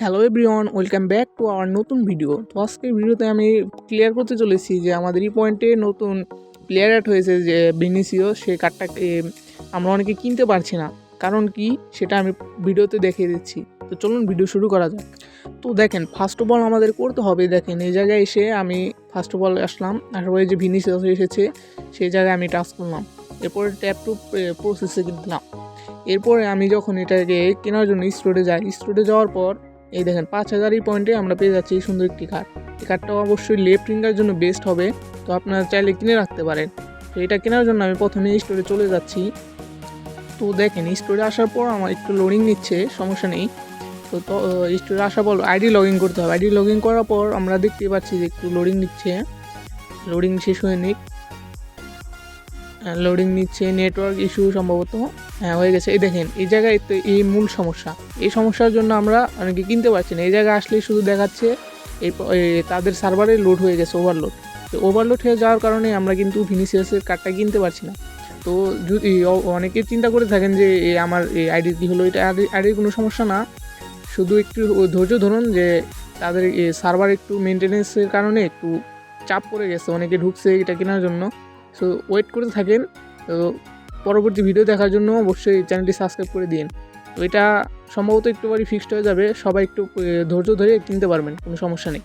Hello everyone welcome back to our নতুন video তো আজকের ভিডিওতে আমি ক্লিয়ার করতে চলেছি যে আমাদের এই পয়েন্টে নতুন প্লেয়ার অ্যাড হয়েছে যে ভিনিসিও সে কার্ডটাকে আমরা অনেকে কিনতে পারছি না। কারণ কি? সেটা আমি ভিডিওতে দেখিয়ে দিচ্ছি। তো চলুন ভিডিও শুরু করা যাক। তো দেখেন ফার্স্ট অফ অল আমাদের করতে হবে, দেখেন, এই জায়গায় এসে আমি ফার্স্ট অফ অল আসলাম তারপরে যে ভিনিসিয়াস এসেছে, সেই জায়গায় আমি টাচ করলাম। এরপরে ট্যাপ টু প্রসেসে দিলাম। এরপরে আমি যখন এটাকে কেনার জন্য স্টোরে যাই স্টোরে যাওয়ার পর এই দেখেন, পাঁচ হাজার এই পয়েন্টে আমরা পেয়ে যাচ্ছি এই সুন্দর একটি কার্ড এই কার্ডটা অবশ্যই লেফট উইঙ্গার জন্য বেস্ট হবে, তো আপনারা চাইলে কিনে রাখতে পারেন। তো এটা কেনার জন্য আমি প্রথমে স্টোরে চলে যাচ্ছি। তো দেখেন স্টোরে আসার পর আমার একটু লোডিং নিচ্ছে, সমস্যা নেই। তো তো স্টোরে আসার পর আইডি লগ করতে হবে। আইডি লগ করার পর আমরা দেখতে পাচ্ছি যে একটু লোডিং নিচ্ছে। লোডিং শেষ হয়ে নিক। লোডিং নিচ্ছে নেটওয়ার্ক ইস্যু সম্ভবত হ্যাঁ হয়ে গেছে। এই দেখেন, এই জায়গায় তো এই মূল সমস্যা। এই সমস্যার জন্য আমরা অনেকে কিনতে পারছি না। এই জায়গায় আসলেই শুধু দেখাচ্ছে এই তাদের সার্ভারে লোড হয়ে গেছে ওভারলোড তো ওভারলোড হয়ে যাওয়ার কারণে আমরা কিন্তু ভিনিসিয়াসের কার্ডটা কিনতে পারছি না। তো যদি অনেকে চিন্তা করে থাকেন যে আমার এই আইডি কী হলো, এটা আইডির কোনো সমস্যা না। শুধু একটু ধৈর্য ধরুন যে, তাদের সার্ভার একটু মেনটেনেন্সের কারণে একটু চাপ পড়ে গেছে, অনেকে ঢুকছে এটা কেনার জন্য। সো ওয়েট করতে থাকেন। তো, পরবর্তী ভিডিও দেখার জন্য অবশ্যই চ্যানেলটি সাবস্ক্রাইব করে দিন। তো, এটা সম্ভবত একটুবারই ফিক্সড হয়ে যাবে। সবাই একটু ধৈর্য ধরে কিনতে পারবেন, কোনো সমস্যা নেই।